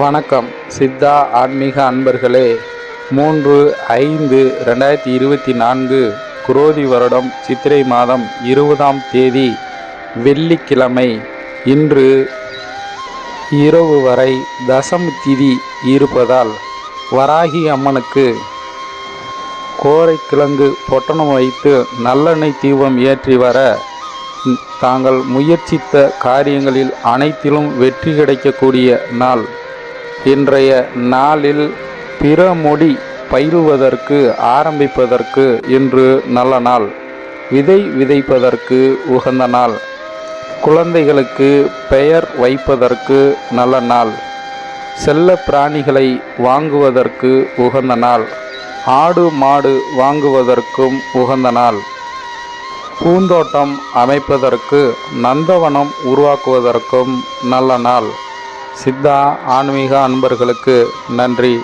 வணக்கம். சித்தா ஆன்மீக அன்பர்களே மூன்று ஐந்து ரெண்டாயிரத்தி இருபத்தி நான்கு குரோதி வருடம் சித்திரை மாதம் இருபதாம் தேதி வெள்ளிக்கிழமை இன்று இரவு வரை தசம திதி இருப்பதால் வராகி அம்மனுக்கு கோரைக்கிழங்கு பொட்டணம் வைத்து நல்லெண்ணெய் தீபம் ஏற்றி வர தாங்கள் முயற்சித்த காரியங்களில் அனைத்திலும் வெற்றி கிடைக்கக்கூடிய நாள். இன்றைய நாளில் பிறமொழி பயிர்வதற்கு ஆரம்பிப்பதற்கு இன்று நல்ல நாள். விதை விதைப்பதற்கு உகந்த நாள். குழந்தைகளுக்கு பெயர் வைப்பதற்கு நல்ல நாள். செல்ல பிராணிகளை வாங்குவதற்கு உகந்த நாள். ஆடு மாடு வாங்குவதற்கும் உகந்த நாள். பூந்தோட்டம் அமைப்பதற்கு நந்தவனம் உருவாக்குவதற்கும் நல்ல நாள். சித்தா ஆன்மீக அன்பர்களுக்கு நன்றி.